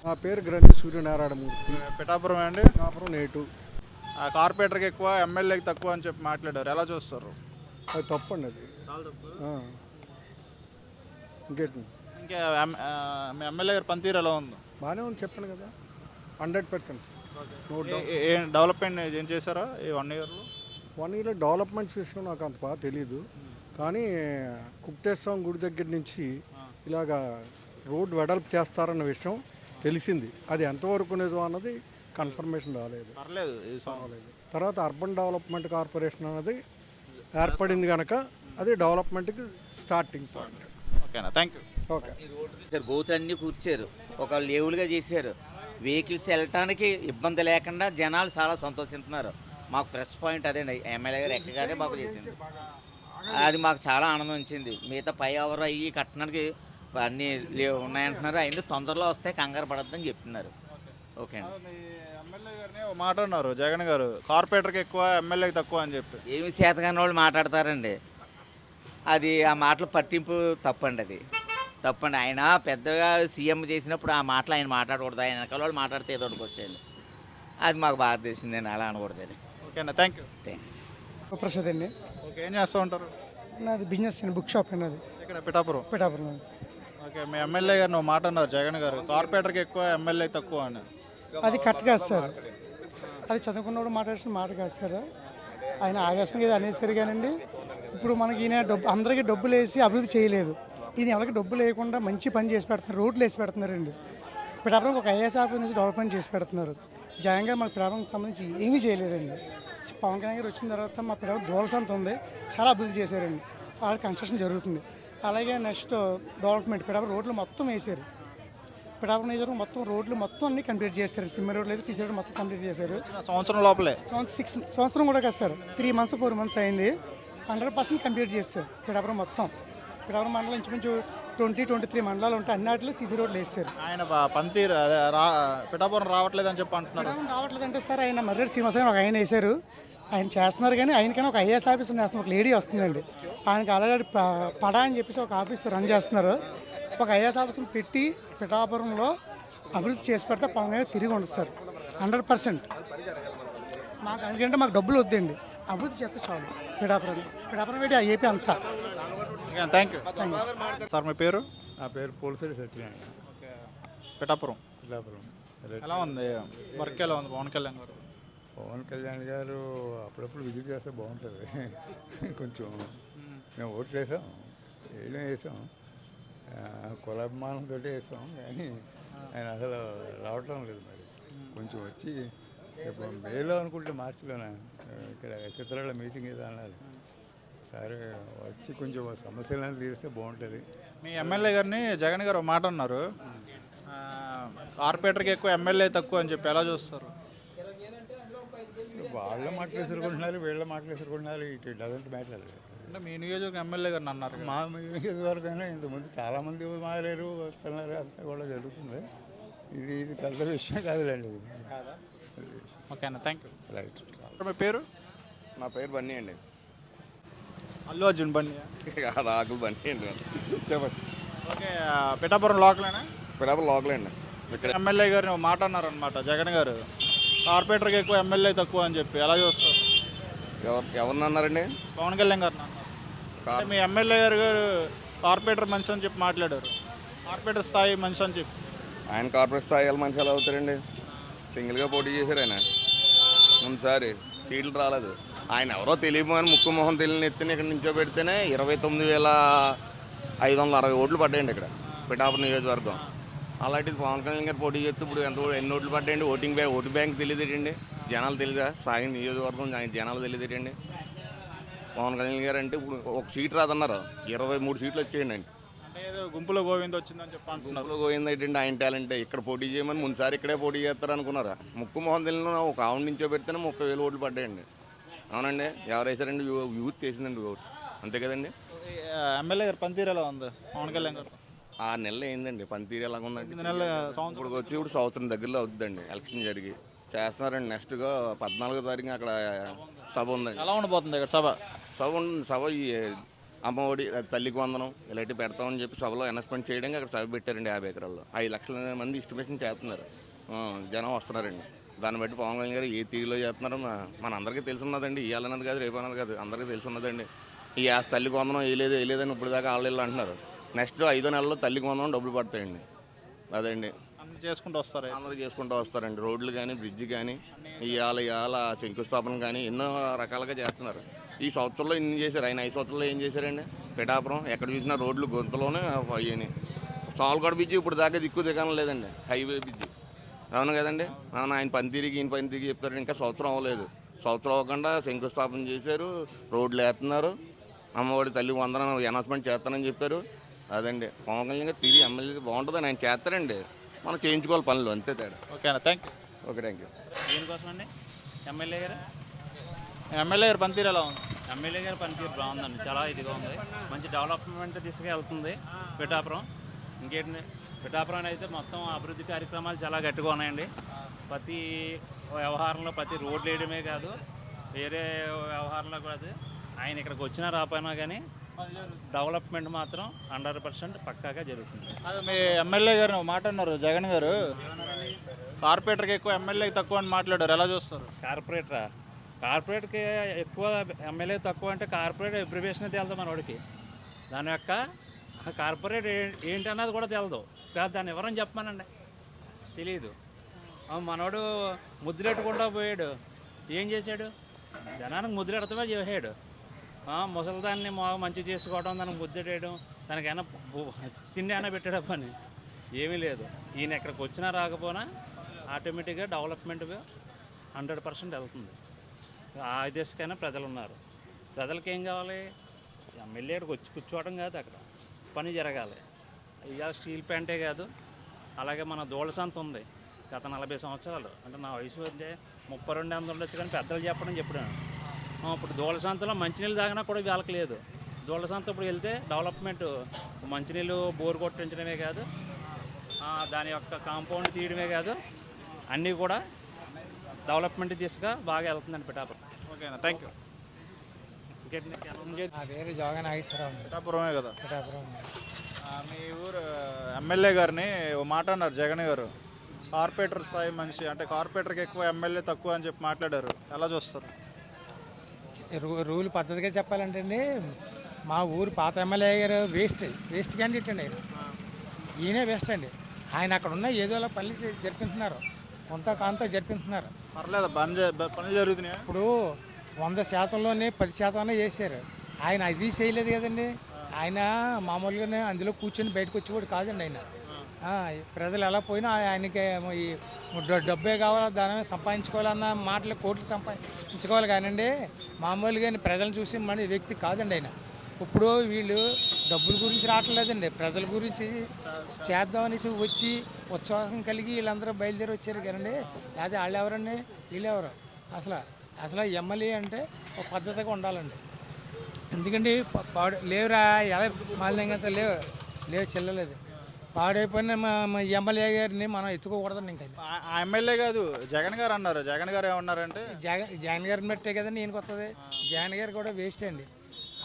నా పేరు గ్రంథి సూర్యనారాయణమూర్తి. పిఠాపురం అండి? కాపురం నేటు. ఆ కార్పొరేటర్కి ఎక్కువ ఎమ్మెల్యేకి తక్కువ అని చెప్పి మాట్లాడారు. ఎలా చూస్తారు? అది తప్పండి అది. ఆ. ఇంకేంటి? ఇంకా ఎమ్మెల్యే గారి పనితీరు ఎలా ఉంది? బాగానే ఉంది చెప్పాను కదా. Hundred percent. డెవలప్మెంట్ ఏం చేశారా? ఈ వన్ ఇయర్లో వన్ ఇయర్లో డెవలప్మెంట్స్ విషయం నాకు అంత బాగా తెలియదు కానీ కుక్టేశ్వరం గుడి దగ్గర నుంచి ఇలాగా రోడ్ వెడల్పు చేస్తారన్న విషయం తెలిసింది. అది ఎంతవరకు నిజం అన్నది కన్ఫర్మేషన్ రాలేదు. పర్లేదు సంవత్సరం తర్వాత అర్బన్ డెవలప్మెంట్ కార్పొరేషన్ అన్నది ఏర్పడింది కనుక అది డెవలప్మెంట్కి స్టార్టింగ్ పాయింట్ ఓకేనా? థ్యాంక్ యూ ఓకే సార్ గోతులు అన్నీ కూర్చారు. ఒక లేవులుగా చేశారు. వెహికల్స్ వెళ్ళటానికి ఇబ్బంది లేకుండా జనాలు చాలా సంతోషిస్తున్నారు. మాకు ఫ్రెష్ పాయింట్ అదేండి. ఎమ్మెల్యే గారు ఎక్కగానే మాకు చేసింది. అది మాకు చాలా ఆనందం ఇచ్చింది. మిగతా పై ఎవరు అయ్యి కట్టడానికి అన్నీ ఉన్నాయంటున్నారు. అన్నీ తొందరలో వస్తే కంగారు పడద్దని చెప్తున్నారు. ఓకే అండి. మీ ఎమ్మెల్యే గారిని ఒక మాట అన్నారు. జగన్ గారు కార్పొరేటర్కి ఎక్కువ ఎమ్మెల్యేకి తక్కువ అని చెప్పి. ఏమి చేతగాని వాళ్ళు మాట్లాడతారండి. అది ఆ మాటలు పట్టింపు తప్పండి అది. తప్పండి ఆయన పెద్దగా సీఎం చేసినప్పుడు ఆ మాటలు ఆయన మాట్లాడకూడదు. ఆయన వెనకాల వాళ్ళు మాట్లాడితే ఏదో ఒకటి వచ్చేయండి. అది మాకు బాధ చేసింది నేను అలా అనకూడదు ఓకేనా థ్యాంక్ యూ థ్యాంక్స్ ప్రసాద్ అండి. ఓకే ఏం చేస్తూ ఉంటారు? నాది బిజినెస్ అండి బుక్ షాప్ అండి అది. ఇక్కడ పిఠాపురం? పిఠాపురం ఓకే మీ ఎమ్మెల్యే గారు నువ్వు మాట అన్నారు జగన్ గారు. కార్పొరేటర్కి ఎక్కువ ఎమ్మెల్యే తక్కువ అని. అది కరెక్ట్ కాదు సార్ అది చదువుకున్నప్పుడు మాట్లాడిన మాట కాదు సార్ ఆయన ఆవేశంగా ఇది అనేసరి కానండి ఇప్పుడు మనకి ఈయన డబ్బు అందరికీ డబ్బులు వేసి అభివృద్ధి చేయలేదు. ఈయన ఎవరికి డబ్బులు లేకుండా మంచి పని చేసి పెడుతున్నారు రోడ్లు వేసి పెడుతున్నారండి. పిఠాపురం ఒక ఐఏఎస్ ఆఫీస్ నుంచి డెవలప్మెంట్ చేసి పెడుతున్నారు. జగన్ గారు మన పిఠాపురం సంబంధించి ఏమీ చేయలేదండి. పవన్ కళ్యాణ్ గారు వచ్చిన తర్వాత మా పిఠాపురం దోలసంత ఉంది చాలా అభివృద్ధి చేశారండి. వాళ్ళ కన్స్ట్రక్షన్ జరుగుతుంది. అలాగే నెక్స్ట్ డెవలప్మెంట్ పిఠాపురం రోడ్లు మొత్తం వేశారు. పిఠాపురం నియోజకవర్గం మొత్తం రోడ్లు మొత్తం అన్ని కంప్లీట్ చేశారు. సిమ్మ రోడ్లు అయితే సీసీ రోడ్లు మొత్తం కంప్లీట్ చేశారు. సంవత్సరం లోపలే? సిక్స్ సంవత్సరం కూడా కాదు sir three months four months అయింది. హండ్రెడ్ పర్సెంట్ కంప్లీట్ చేస్తారు పిఠాపురం మొత్తం. పిఠాపురం మండలం ఇంచుమించు ట్వంటీ ట్వంటీ త్రీ మండలాలు ఉంటాయి. అన్నిటిలో సీసీ రోడ్లు వేస్తారు. ఆయన ప- పనితీరు అదే రా పిఠాపురం రావట్లేదని చెప్పి అంటున్నారు. పిఠాపురం రావట్లేదంటే సార్ ఆయన మర్రెడ్డి శ్రీనివాసరావు ఒక ఆయన వేశారు. ఆయన చేస్తున్నారు కానీ ఆయనకైనా ఒక ఐఏఎస్ ఆఫీసర్ చేస్తున్నారు. ఒక లేడీ వస్తుందండి. ఆయనకి ఆల్రెడీ పడా అని చెప్పేసి ఒక ఆఫీస్ రన్ చేస్తున్నారు. ఒక ఐఏఎస్ ఆఫీసర్ని పెట్టి పిఠాపురంలో అభివృద్ధి చేసి పెడితే పవన్ కళ్యాణ్ తిరిగి ఉండదు సార్. Hundred percent. మాకు ఎందుకంటే మాకు డబ్బులు వద్దండి. అభివృద్ధి చేస్తే చాలు. పిడాపురం ఏంటి ఆ ఏపీ అంతా. థ్యాంక్ యూ సార్ మీ పేరు? నా పేరు పోలిసెడి సత్యనారాయణ. పిఠాపురం. పిఠాపురం. ఎలా ఉంది? వర్క్ ఎలా ఉంది? పవన్ కళ్యాణ్ గారు? పవన్ కళ్యాణ్ గారు అప్పుడప్పుడు విజిట్ చేస్తే బాగుంటుంది. (laughs) కొంచెం మేము ఓట్లు వేసాం. వేయడం వేసాం. కులాభిమానంతో వేసాం. కానీ ఆయన అసలు రావటం లేదు మరి. కొంచెం వచ్చి ఇప్పుడు మేలో అనుకుంటే మార్చిలోన? ఇక్కడ చిత్రాల మీటింగ్ ఏదో అన్నారు. సరే వచ్చి కొంచెం సమస్యలను తీరిస్తే బాగుంటుంది. మీ ఎమ్మెల్యే గారిని జగన్ గారు ఒక మాట అన్నారు. కార్పొరేటర్కి ఎక్కువ ఎమ్మెల్యే తక్కువ అని చెప్పి ఎలా చూస్తారు? వాళ్ళ మాటలు ఎసురుకుంటున్నారు వీళ్ళ మాటలు ఎసురుకుంటున్నారు ఇట్ డజంట్ మ్యాటర్ అంటే మీ నియోజకవర్గం ఎమ్మెల్యే గారిని అన్నారు. మా నియోజకవర్గంలో ఇంతకుముందు చాలామంది మారారు వస్తున్నారు అంతా కూడా జరుగుతుంది. ఇది ఇది పెద్ద విషయం కాదులేండి. ఇది ఓకేనా థ్యాంక్ యూ రైట్ మీ పేరు? నా పేరు బన్నీ అండి. అల్లు అర్జున్ బండి. (laughs) రాకులు అండి. చెప్పండి. ఓకే పిఠాపురం లోకలేనా? పిడాప లోకల్ అండి. ఇక్కడ ఎమ్మెల్యే ఒక మాట అన్నారనమాట జగన్ గారు. కార్పొరేటర్కి ఎక్కువ ఎమ్మెల్యే తక్కువ అని చెప్పి ఎలా చూస్తారు? ఎవరు ఎవరిని అన్నారండి? పవన్ కళ్యాణ్ గారిని అన్నారు. మీ ఎమ్మెల్యే గారు గారు కార్పొరేటర్ మనిషి అని చెప్పి మాట్లాడారు. కార్పొరేటర్ స్థాయి మనిషి అని చెప్పి. ఆయన కార్పొరేట్ స్థాయిలు మంచి ఎలా అవుతారండి. సింగిల్గా పోటీ చేశారు ఆయన. ముందుసారి. సీట్లు రాలేదు. ఆయన ఎవరో తెలియమని ముక్కు మొహం తెలియని ఎత్తిన ఇక్కడ నుంచో పెడితేనే ఇరవై తొమ్మిది వేల ఐదు వందల అరవై ఓట్లు పడ్డాయండి ఇక్కడ పిఠాపురం నియోజకవర్గం. అలాంటిది పవన్ కళ్యాణ్ గారు పోటీ చేస్తే ఇప్పుడు ఎంత ఎన్ని ఓట్లు పడ్డాయండి? ఓటింగ్ బ్యాంక్ ఓటు బ్యాంక్ తెలియదేటండి. జనాలు తెలియదా? సాయం నియోజకవర్గం ఆయన జనాలు తెలియదేటండి. పవన్ కళ్యాణ్ గారు అంటే ఇప్పుడు ఒక సీట్ రాదన్నారు. ఇరవై మూడు సీట్లు వచ్చేయండి అండి గుంపులో గోవింద్ వచ్చిందని చెప్పి అంటున్నారు. గుంపులో గోవింద్ ఏంటంటే ఆయన టాలెంట్ ఇక్కడ పోటీ చేయమని ముందుసారి ఇక్కడే పోటీ చేస్తారు అనుకున్నారా? ముక్కు మొహం తెలియని ఒక ఆవును నుంచో పెడితేనే ముప్పై వేలు ఓట్లు పడ్డాయండి. అవునండి ఎవరు వేసారండి యూత్ వేసిందండి ఓటు. అంతే కదండి? ఎమ్మెల్యే గారు పనితీరు ఎలా ఉంది? పవన్ కళ్యాణ్ గారు. ఆరు నెలలు అయిందండి పనితీరు ఎలాగ ఉందండి? నెలల సంవత్సరం. ఇప్పుడు వచ్చి ఇప్పుడు సంవత్సరం దగ్గరలో అవుతుందండి ఎలక్షన్ జరిగి. చేస్తున్నారండి నెక్స్ట్గా పద్నాలుగో తారీఖు అక్కడ సభ ఉందండి. ఎలా ఉండబోతుంది ఇక్కడ సభ? సభ ఉంది సభ ఈ అమ్మఒడి తల్లికి వందనం ఇలాంటివి పెడతామని చెప్పి సభలో అనౌన్స్మెంట్ చేయడానికి అక్కడ సభ పెట్టారండి యాభై ఎకరాల్లో. ఐదు లక్షల మంది ఇస్టిమేషన్ చేస్తున్నారు. జనం వస్తున్నారండి. దాన్ని బట్టి పవన్ కళ్యాణ్ గారు ఏ తీరులో చేస్తున్నారో మన- మనందరికీ తెలుసున్నదండి. ఇవ్వాలన్నది కాదు రేపు అన్నది కాదు అందరికీ తెలుసున్నదండి. ఈ ఆ తల్లికి వందనం వేయలేదు వేయలేదని ఇప్పుడు దాకా వాళ్ళు అంటున్నారు. నెక్స్ట్ ఐదో నెలలో తల్లికి వందనం డబ్బులు పడతాయండి. అదండి. చేసుకుంటూ వస్తారు? అందరూ చేసుకుంటూ వస్తారండి. రోడ్లు కానీ బ్రిడ్జ్ కానీ ఇవాళ ఇవాళ శంకుస్థాపన కానీ ఎన్నో రకాలుగా చేస్తున్నారు. ఈ సంవత్సరంలో ఇన్ని చేశారు. ఆయన ఐదు సంవత్సరంలో ఏం చేశారండి? పిఠాపురం ఎక్కడ చూసినా రోడ్లు గొంతులోనే అయ్యాయి. సాల్గొడ బ్రిడ్జి ఇప్పుడు దాకా దిక్కు దిగడం లేదండి. Highway bridge. అవును కదండి? అవును ఆయన పనితీరికి ఈయన పనితీరికి చెప్తారు. ఇంకా సంవత్సరం అవ్వలేదు. సంవత్సరం అవ్వకుండా శంకుస్థాపన చేశారు. రోడ్లు వేస్తున్నారు. అమ్మఒడి తల్లి వందన అనౌన్స్మెంట్ చేస్తానని చెప్పారు. అదండి. పవన్ కళ్యాణ్ గారు తిరిగి ఎమ్మెల్యే బాగుంటుందని ఆయన చేస్తారండి. మనం చేయించుకోవాలి పనులు. అంతే తేడా. ఓకేనా thank you. Okay thank you. దేనికోసం అండి? ఎమ్మెల్యే గారు? ఎమ్మెల్యే గారు పనితీరు ఎలా ఉంది? ఎమ్మెల్యే గారి పనితీరు బాగుందండి. చాలా ఇదిగా ఉంది. మంచి డెవలప్మెంట్ దిశగా వెళ్తుంది పిఠాపురం. ఇంకేంటి పిఠాపురం అయితే మొత్తం అభివృద్ధి కార్యక్రమాలు చాలా గట్టిగా ఉన్నాయండి. ప్రతి వ్యవహారంలో ప్రతి రోడ్లు వేయడమే కాదు వేరే వ్యవహారంలో కూడా ఆయన ఇక్కడికి వచ్చినా రాపోయినా కానీ డెవలప్మెంట్ మాత్రం హండ్రెడ్ పర్సెంట్ పక్కాగా జరుగుతుంది. అది మీ ఎమ్మెల్యే గారు మాట అన్నారు జగన్ గారు. కార్పొరేటర్కి ఎక్కువ ఎమ్మెల్యే తక్కువ అని మాట్లాడారు ఎలా చూస్తారు? కార్పొరేటరా? కార్పొరేట్కి ఎక్కువ ఎమ్మెల్యే తక్కువ అంటే కార్పొరేట్ ఎబ్రివేషన్ మన మనోడికి. దాని యొక్క కార్పొరేట్ ఏంటన్నది ఏంటి అన్నది కూడా తెలదు. కాదు దాన్ని ఎవరని చెప్పమనండి. తెలియదు మనోడు ముద్దులెట్టకుండా పోయాడు. ఏం చేశాడు? జనానికి ముద్దులెడతమే చేసాడు ముసలిదాన్ని మా మంచి చేసుకోవడం దానికి ముద్దెట్టేయడం దానికైనా తిండి అయినా పెట్టాడు పని? ఏమీ లేదు. ఈయన ఎక్కడికి వచ్చినా రాకపోయినా ఆటోమేటిక్గా డెవలప్మెంట్ హండ్రెడ్ పర్సెంట్ వెళ్తుంది. ఆ దిశకైనా ప్రజలు ఉన్నారు ప్రజలకి ఏం కావాలి? ఎమ్మెల్యేకి వచ్చి కూర్చోవడం కాదు అక్కడ. పని జరగాలి. ఇవాళ స్టీల్ ప్యాంటే కాదు. అలాగే మన దోళసంత ఉంది. గత నలభై సంవత్సరాలు. అంటే నా వయసు అంటే ముప్పై రెండు వందలు ఉండొచ్చు కానీ పెద్దలు చెప్పడం చెప్పాను ఇప్పుడు దోళసంతలో మంచినీళ్ళు తాగినా కూడా వాళ్ళకి లేదు. దోళసంత ఇప్పుడు వెళ్తే డెవలప్మెంట్ మంచినీళ్ళు బోర్ కొట్టించడమే కాదు. దాని యొక్క కాంపౌండ్ తీయడమే కాదు. అన్నీ కూడా డెవలప్మెంట్ దిశగా బాగా వెళ్తుందండి పిఠాపురం. ఓకేనా థ్యాంక్ యూ నా పేరు జోగ నాగేశ్వరరావు పిఠాపురమే కదా? పిఠాపురం ఆ, మీ ఊరు ఎమ్మెల్యే గారిని ఓ మాట అన్నారు జగన్ గారు. కార్పొరేటర్ స్థాయి మనిషి అంటే కార్పొరేటర్కి ఎక్కువ ఎమ్మెల్యే తక్కువ అని చెప్పి మాట్లాడారు. ఎలా చూస్తారు? రూ- రూల్ పద్ధతిగా చెప్పాలంటే అండి మా ఊరు పాత ఎమ్మెల్యే గారు వేస్ట్ వేస్ట్ క్యాండిడేట్ అండి. ఆయన ఈయనే వేస్ట్ అండి. ఆయన అక్కడ ఉన్న ఏదో అలా పనులు జరిపిస్తున్నారు. కొంత కాంత జరిపిస్తున్నారు పర్లేదు పనులు జరుగుతున్నాయా? ఇప్పుడు వంద శాతంలోనే పది శాతమే చేశారు. ఆయన అది చేయలేదు కదండి. ఆయన మామూలుగానే అందులో కూర్చొని బయటకు వచ్చేవాడు కాదండి ఆయన. ప్రజలు ఎలా పోయినా ఆయనకి ఈ డబ్బే కావాలా దాని సంపాదించుకోవాలన్న మాటలు కోట్లు సంపాదించుకోవాలి కానండి. మామూలుగా ప్రజలను చూసి మన వ్యక్తి కాదండి ఆయన. ఇప్పుడు వీళ్ళు డబ్బుల గురించి రావట్లేదండి. ప్రజల గురించి చేద్దామనేసి వచ్చి ఉత్సాహం కలిగి వీళ్ళందరూ బయలుదేరి వచ్చారు కదండి. లేదా వాళ్ళు ఎవరండి వీళ్ళు ఎవరు అసలు అసలు ఎమ్మెల్యే అంటే ఒక పద్ధతిగా ఉండాలండి. ఎందుకంటే ప- పాడు లేవురా ఎలా మాలిన్యంగా లేవు లేవు చెల్లలేదు. పాడైపోయిన మా ఎమ్మెల్యే గారిని మనం ఎత్తుకోకూడదండి ఇంకా ఆ- ఆ ఎమ్మెల్యే కాదు జగన్ గారు అన్నారు. జగన్ గారు ఏమన్నారంటే జగన్ జగన్ గారిని బట్టే కదండి ఈయనకి వస్తుంది జగన్ గారు కూడా వేస్ట్ అండి.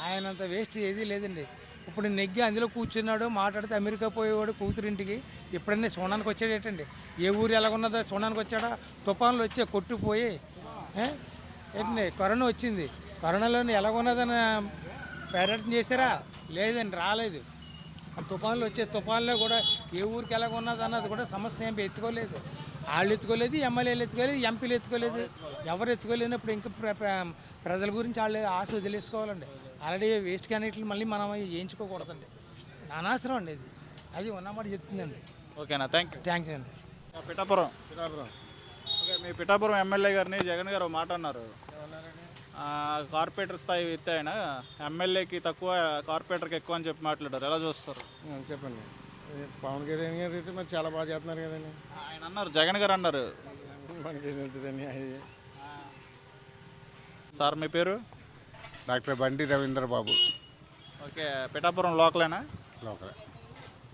ఆయన అంత వేస్ట్ ఏది లేదండి. ఇప్పుడు నెగ్గి అందులో కూర్చున్నాడు మాట్లాడితే అమెరికా పోయేవాడు కూతురింటికి. ఎప్పుడన్నా సోనానికి వచ్చాడేటండి ఏ ఊరు ఎలాగున్నదో సోనానికి వచ్చాడా? తుఫాన్లు వచ్చి కొట్టుకుపోయి ఏంటండి కరోనా వచ్చింది. కరోనాలోని ఎలాగున్నదని పర్యటన చేశారా? లేదండి రాలేదు. ఆ తుఫాన్లు వచ్చే తుఫాన్లో కూడా ఏ ఊరికి ఎలాగున్నది అన్నది కూడా సమస్య ఏం ఎత్తుకోలేదు. వాళ్ళు ఎత్తుకోలేదు ఎమ్మెల్యేలు ఎత్తుకోలేదు ఎంపీలు ఎత్తుకోలేదు. ఎవరు ఎత్తుకోలేనప్పుడు ఇంకా ప్రజల గురించి వాళ్ళు ఆశ వదిలేసుకోవాలండి. ఆల్రెడీ వేస్ట్ క్యాండిడేట్లు మళ్ళీ మనం వేయించుకోకూడదండి అనవసరం అండి ఇది. అది ఉన్నమాట చెప్తుందండి. ఓకేనా థ్యాంక్ యూ థ్యాంక్ యూ అండి. పిఠాపురం. పిఠాపురం. ఓకే మీ పిఠాపురం ఎమ్మెల్యే గారిని జగన్ గారు మాట అన్నారు. ఆ, కార్పొరేటర్ స్థాయి వ్యక్తి ఆయన ఎమ్మెల్యేకి తక్కువ కార్పొరేటర్కి ఎక్కువ అని చెప్పి మాట్లాడారు. ఎలా చూస్తారు? చెప్పండి. పవన్ కళ్యాణ్ గారు అయితే మరి చాలా బాగా చేస్తున్నారు కదండి. ఆయన అన్నారు జగన్ గారు అన్నారు. మనకి ఏం తెలుస్తుందండి అది. సార్ మీ పేరు? డాక్టర్ బండి రవీంద్ర బాబు ఓకే పిఠాపురం లోకలేనా? లోకల్.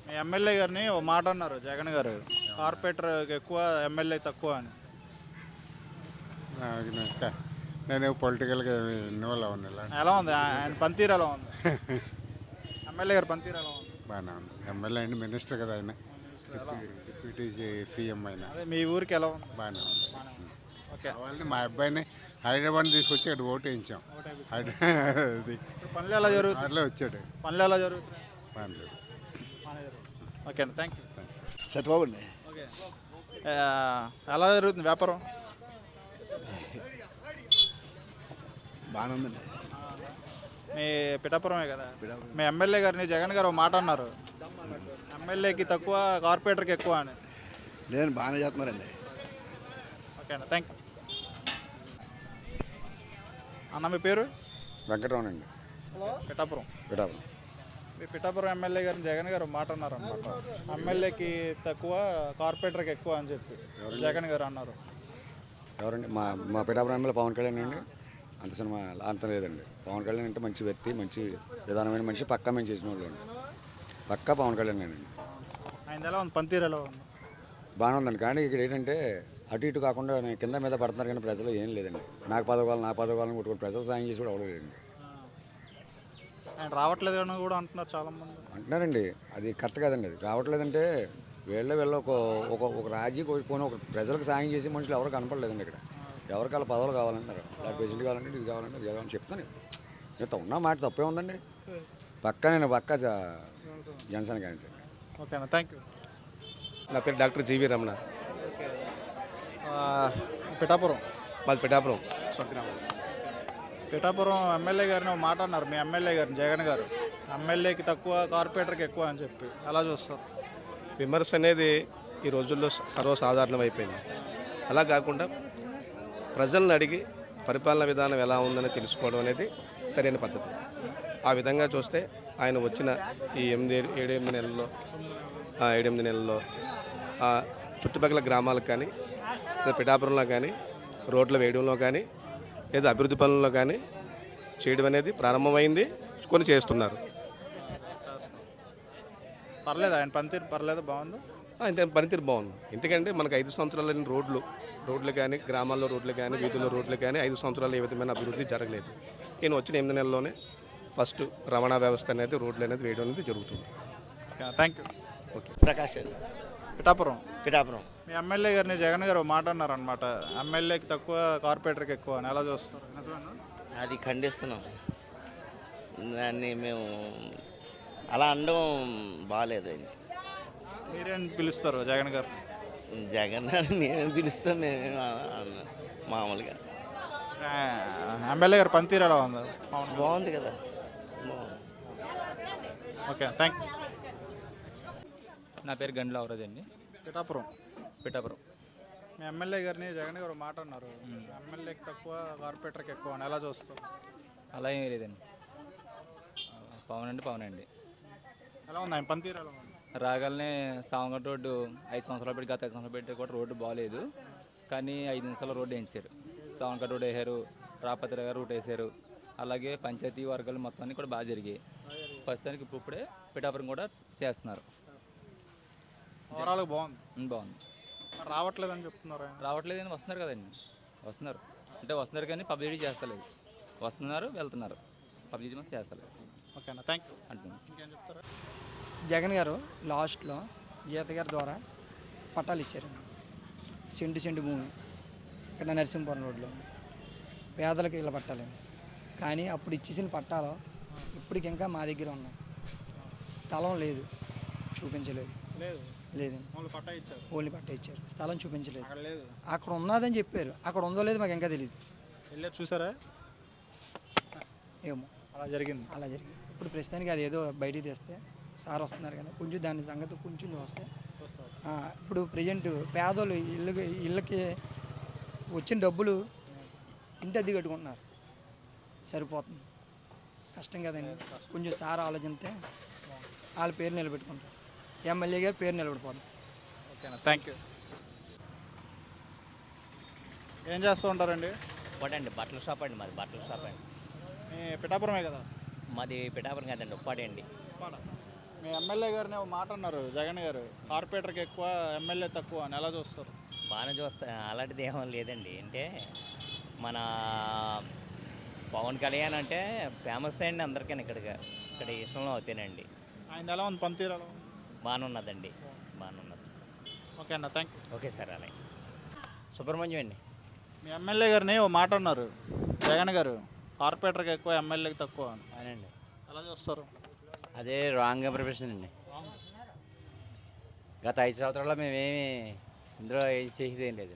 మీ ఎమ్మెల్యే గారిని ఒక మాట అన్నారు జగన్ గారు. కార్పొరేటర్కి ఎక్కువ ఎమ్మెల్యే తక్కువ అని. నాకు నేను పొలిటికల్గా ఇన్వాల్వ్ అవ్వను ఇలా ఎలా ఉంది? ఆయన పనితీరు ఎలా ఉంది? ఎమ్మెల్యే గారు పనితీరు ఎలా ఉంది? బాగానే ఉంది. ఎమ్మెల్యే అండి మినిస్టర్ కదా ఆయన. డిప్యూటీ సీఎం ఆయన. అదే మీ ఊరికి ఎలా ఉంది? బాగానే ఉంది. ఓకే. మా అబ్బాయిని హైదరాబాద్ తీసుకొచ్చి ఇక్కడ ఓటు వేయించాం. పనులు ఎలా జరుగుతుంది అట్లా వచ్చాడు. పనులు ఎలా జరుగుతున్నాయి? జరుగుతుంది. ఓకే అండి థ్యాంక్ యూ సత్యబాబు అండి. ఓకే. ఆ, ఎలా జరుగుతుంది వ్యాపారం? బాగానే ఉందండి మీ పిఠాపురమే కదా? మీ ఎమ్మెల్యే గారిని జగన్ గారు ఒక మాట అన్నారు. ఎమ్మెల్యేకి తక్కువ కార్పొరేటర్కి ఎక్కువ అని. నేను బాగానే చేస్తున్నారండి ఓకే అండి థ్యాంక్ యూ అన్న మీ పేరు? వెంకటరమణ అండి పిఠాపురం. పిఠాపురం. మీ పిఠాపురం ఎమ్మెల్యే గారిని జగన్ గారు మాట అన్నారు అనమాట ఎమ్మెల్యేకి తక్కువ కార్పొరేటర్కి ఎక్కువ అని చెప్పి జగన్ గారు అన్నారు. ఎవరండి? మా మా పిఠాపురం ఎమ్మెల్యే పవన్ కళ్యాణ్ అండి. అంత సినిమా అంత లేదండి. పవన్ కళ్యాణ్ అంటే మంచి వ్యక్తి మంచి విధానమైన మనిషి పక్కా మేము చేసిన వాళ్ళు అండి. పక్కా పవన్ కళ్యాణ్ అండి. ఆయన ఎలా ఉంది? పనితీరు ఎలా ఉంది? బాగానే ఉందండి. కానీ ఇక్కడ ఏంటంటే అటు ఇటు కాకుండా నేను కింద మీద పడుతున్నారు కానీ ప్రజలు ఏం లేదండి. నాకు పదవాళ్ళు నా పదవాళ్ళని కొట్టుకుని ప్రజలు సాయం చేసి కూడా అవ్వలేదండి. రావట్లేదు అని కూడా అంటున్నారు చాలా మంది అంటున్నారండి. అది కరెక్ట్ కాదండి అది. రావట్లేదంటే వీళ్ళ వీళ్ళ ఒక ఒక ఒక రాజీ పోయిన ఒక ప్రజలకు సాయం చేసే మనుషులు ఎవరు కనపడలేదండి ఇక్కడ. ఎవరికి వాళ్ళ పదవులు కావాలంటారు లేకపోతే ప్రెసిడెంట్ కావాలంటే ఇది కావాలంటే ఇది కావాలని చెప్తాను నేను. ఉన్న మాట తప్పే ఉందండి. పక్కా నేను పక్కా జ- జనసేన క్యాండిడేట్ ఓకేనా? థ్యాంక్ యూ నా పేరు డాక్టర్ జీవి రమణ. పిఠాపురం. మాది పిఠాపురం. స్వగ్రామం. పిఠాపురం ఎమ్మెల్యే గారిని ఒక మాట అన్నారు మీ ఎమ్మెల్యే గారిని జగన్ గారు. ఎమ్మెల్యేకి తక్కువ కార్పొరేటర్కి ఎక్కువ అని చెప్పి. ఎలా చూస్తారు. విమర్శ అనేది ఈ రోజుల్లో స- సర్వసాధారణం అయిపోయింది అలా కాకుండా ప్రజలను అడిగి పరిపాలన విధానం ఎలా ఉందని తెలుసుకోవడం అనేది సరైన పద్ధతి. ఆ విధంగా చూస్తే ఆయన వచ్చిన ఈ ఎనిమిది ఏడు ఎనిమిది నెలల్లో ఆ ఏడెనిమిది నెలల్లో ఆ చుట్టుపక్కల గ్రామాలకు కానీ పిఠాపురంలో కానీ రోడ్ల వేయడంలో కానీ లేదా అభివృద్ధి పనుల్లో కానీ చేయడం అనేది ప్రారంభమైంది కొన్ని చేస్తున్నారు. పర్లేదు? ఆయన పనితీరు పర్లేదు? బాగుంది? ఇంత పనితీరు బాగుంది. ఎందుకంటే మనకు ఐదు సంవత్సరాల రోడ్లు రోడ్లు కానీ గ్రామాల్లో రోడ్లు కానీ వీధుల్లో రోడ్లు కానీ ఐదు సంవత్సరాలు ఏ విధమైన అభివృద్ధి జరగలేదు. ఈయన వచ్చిన ఎనిమిది నెలల్లోనే ఫస్ట్ రవాణా వ్యవస్థ అనేది రోడ్లు అనేది వేయడం అనేది జరుగుతుంది. Thank you okay. Prakash Pithapuram. Pithapuram. Me MLA గారిని జగన్ గారు మాట అన్నారు అనమాట ఎమ్మెల్యేకి తక్కువ కార్పొరేటర్కి ఎక్కువ అని. ఎలా చూస్తారు? నిజమేనా? అది ఖండిస్తున్నాం. దాన్ని మేము అలా అనడం బాగాలేదు ఆయనకి. మీరేం పిలుస్తారు జగన్ గారు జగన్ అని నేను పిలుస్తాను నేను మామూలుగా. ఎమ్మెల్యే గారు పనితీరు ఎలా ఉంది? బాగుంది కదా. బాగుంది ఓకే థ్యాంక్ యూ నా పేరు గండ్ల అవరాజ్ అండి. పిఠాపురం. పిఠాపురం. మీ ఎమ్మెల్యే గారిని జగన్ గారు మాట అన్నారు. ఎమ్మెల్యేకి తక్కువ కార్పొరేటర్కి ఎక్కువ అని ఎలా చూస్తారు? అలా ఏం లేదండి. పవన్ అండి పవన్ అండి. ఎలా ఉంది ఆయన పనితీరు ఎలా ఉంది? రాగానే సావంగట్ రోడ్డు ఐదు సంవత్సరాలు పెట్టి గత ఐదు సంవత్సరాలు పెట్టి కూడా రోడ్డు బాగాలేదు కానీ ఐదు నిమిషాల రోడ్డు వేయించారు. సావంగట్ రోడ్డు వేసారు రాపత్రి గారు రూట్ వేసారు అలాగే పంచాయతీ వర్గాలు మొత్తాన్ని కూడా బాగా జరిగాయి. ప్రస్తుతానికి ఇప్పుడు ఇప్పుడే పిఠాపురం కూడా చేస్తున్నారు. ఓవరాల్గా బాగుంది. బాగుంది. రావట్లేదని చెప్తున్నారు ఆయన. రావట్లేదు అని వస్తున్నారు కదండి. వస్తున్నారు. అంటే వస్తున్నారు కానీ పబ్లిసిటీ చేస్తలేదు. వస్తున్నారు వెళ్తున్నారు. పబ్లిసిటీ మాత్రం చేస్తలేదు. ఓకేనా థ్యాంక్ యూ అంటున్నాను. ఇంకేం చెప్తారా? జగన్ గారు లాస్ట్లో గీత గారి ద్వారా పట్టాలు ఇచ్చారు. సెంటు సెంటు భూమి. ఇక్కడ నరసింహపురం రోడ్లో. పేదలకు ఇళ్ళ పట్టాలండి కానీ అప్పుడు ఇచ్చేసిన పట్టాలు ఇప్పటికి ఇంకా మా దగ్గర ఉన్నాయి. స్థలం లేదు. చూపించలేదు. లేదు. లేదండి ఇచ్చారు. ఓన్లీ పట్టా ఇచ్చారు. స్థలం చూపించలేదు. అక్కడ లేదు. అక్కడ ఉన్నదని చెప్పారు. అక్కడ ఉందో లేదో మాకు ఇంకా తెలియదు వెళ్ళారు చూసారా? ఏమో. అలా జరిగింది. అలా జరిగింది. ఇప్పుడు ప్రస్తుతానికి అది ఏదో బయటికి తెస్తే సార్ వస్తున్నారు కదా. కొంచెం దాని సంగతి కొంచెం వస్తే ఇప్పుడు ప్రజెంట్ పేదోళ్ళు ఇళ్ళకి ఇళ్ళకి వచ్చిన డబ్బులు ఇంటి అద్దె కట్టుకుంటున్నారు. సరిపోతుంది. కష్టం కదండి. కొంచెం సార్ ఆలోచిస్తే వాళ్ళ పేరు నిలబెట్టుకుంటారు. ఎమ్మెల్యే గారి పేరు నిలబడిపోతుంది ఓకేనా థ్యాంక్ యూ ఏం చేస్తూ ఉంటారండి? ఉప్పాడండి బట్టల షాప్ అండి మాది బట్టల షాప్ అండి. మీ పిఠాపురమే కదా? మాది పిఠాపురం కదండి ఉప్పాడే అండి. మీ ఎమ్మెల్యే గారిని ఒక మాట అన్నారు జగన్ గారు. కార్పొరేటర్కి ఎక్కువ ఎమ్మెల్యే తక్కువ అని ఎలా చూస్తారు. బాగానే చూస్తా అలాంటిది ఏమీ లేదండి. అంటే మన పవన్ కళ్యాణ్ అంటే ఫేమస్ అండి అందరికీ ఇక్కడికి ఇక్కడ ఇష్టంలో అవుతానండి. ఆయన ఎలా ఉంది? పనితీరు ఎలా ఉంది? బాగానే ఉన్నదండి బాగానే ఉన్నది ఓకే అన్న థ్యాంక్ యూ. ఓకే సార్ అలాగే. సుబ్రహ్మణ్యం అండి. మీ ఎమ్మెల్యే గారిని ఓ మాట అన్నారు. జగన్ గారు కార్పొరేటర్కి ఎక్కువ ఎమ్మెల్యేకి తక్కువ అని. అవునండి. ఎలా చూస్తారు? అదే రాంగ్ ఇంప్రెషన్ అండి. గత ఐదు సంవత్సరాల్లో మేమేమి ఇందులో ఏం చేసేది ఏం లేదు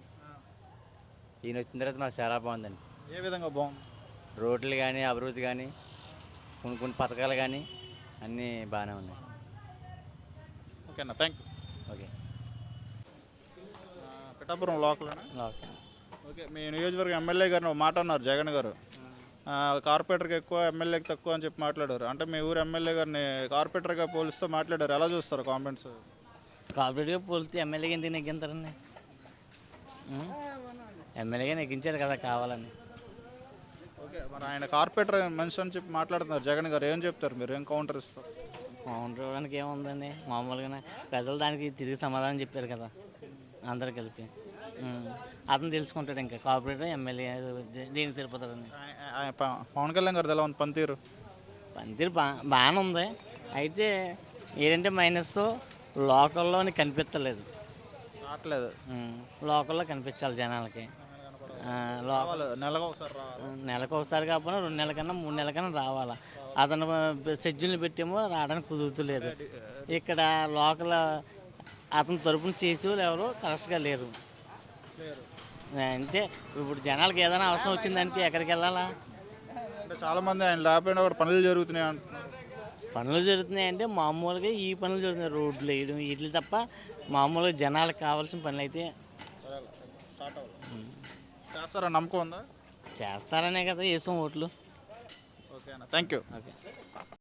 ఈయన వచ్చిన తర్వాత మాకు చాలా బాగుందండి. ఏ విధంగా బాగుంది? రోడ్లు కానీ అభివృద్ధి కానీ కొన్ని కొన్ని పథకాలు కానీ అన్నీ బాగానే ఉన్నాయి. ఓకే అన్న థ్యాంక్ యూ ఓకే. పిఠాపురం లోకలేనా? ఓకే ఓకే మీ నియోజకవర్గం ఎమ్మెల్యే గారిని ఒక మాట అన్నారు జగన్ గారు. కార్పొరేటర్కి ఎక్కువ ఎమ్మెల్యేకి తక్కువ అని చెప్పి మాట్లాడారు. అంటే మీ ఊరు ఎమ్మెల్యే గారిని కార్పొరేటర్గా పోలిస్తే మాట్లాడారు. ఎలా చూస్తారు కామెంట్స్ కార్పొరేట్గా పోలితే ఎమ్మెల్యేగా ఎందుకు నెగ్గింతారండి ఉం? ఎమ్మెల్యేగా నెగ్గించారు కదా కావాలని. ఓకే మరి ఆయన కార్పొరేటర్ మనిషి అని చెప్పి మాట్లాడుతున్నారు జగన్ గారు. ఏం చెప్తారు మీరు? ఏం కౌంటర్ ఇస్తారు? కౌంటర్ ఇవ్వడానికి ఏముందండి? మామూలుగానే ప్రజలు దానికి తిరిగి సమాధానం చెప్పారు కదా. అందరు కలిపి. అతను తెలుసుకుంటాడు ఇంకా. కార్పొరేటర్ ఎమ్మెల్యే దీనికి సరిపోతాడని. పవన్ కళ్యాణ్ గారిది ఎలా ఉంది? పనితీరు? పనితీరు బా బాగానే ఉంది. అయితే ఏంటంటే మైనస్ లోకల్లోని కనిపించలేదు రావట్లేదు. లోకల్లో కనిపించాలి జనాలకి. నెలకు ఒకసారి రావాలి. నెలకు ఒకసారి కాకపోయినా రెండు నెలల కన్నా మూడు నెలల కన్నా రావాలా. అతను షెడ్యూల్ పెట్టేమో రావడానికి కుదురుతలేదు. ఇక్కడ లోకల్ అతని తరపున చేసే వాళ్ళు ఎవరు కరెక్ట్గా లేరు. అంటే ఇప్పుడు జనాలకి ఏదైనా అవసరం వచ్చిందంటే ఎక్కడికి వెళ్ళాలా? అంటే చాలా మంది ఆయన లేకపోయినా కూడా పనులు జరుగుతున్నాయి పనులు జరుగుతున్నాయంటే మామూలుగా ఈ పనులు జరుగుతున్నాయి. రోడ్లు వేయడం వీటి తప్ప మామూలుగా జనాలకు కావాల్సిన పనులు అయితే స్టార్ట్ అవ్వాలి. చేస్తారా నమ్మకం ఉందా? చేస్తారనే కదా వేసాం ఓట్లు. ఓకే అన్న థ్యాంక్ యూ ఓకే.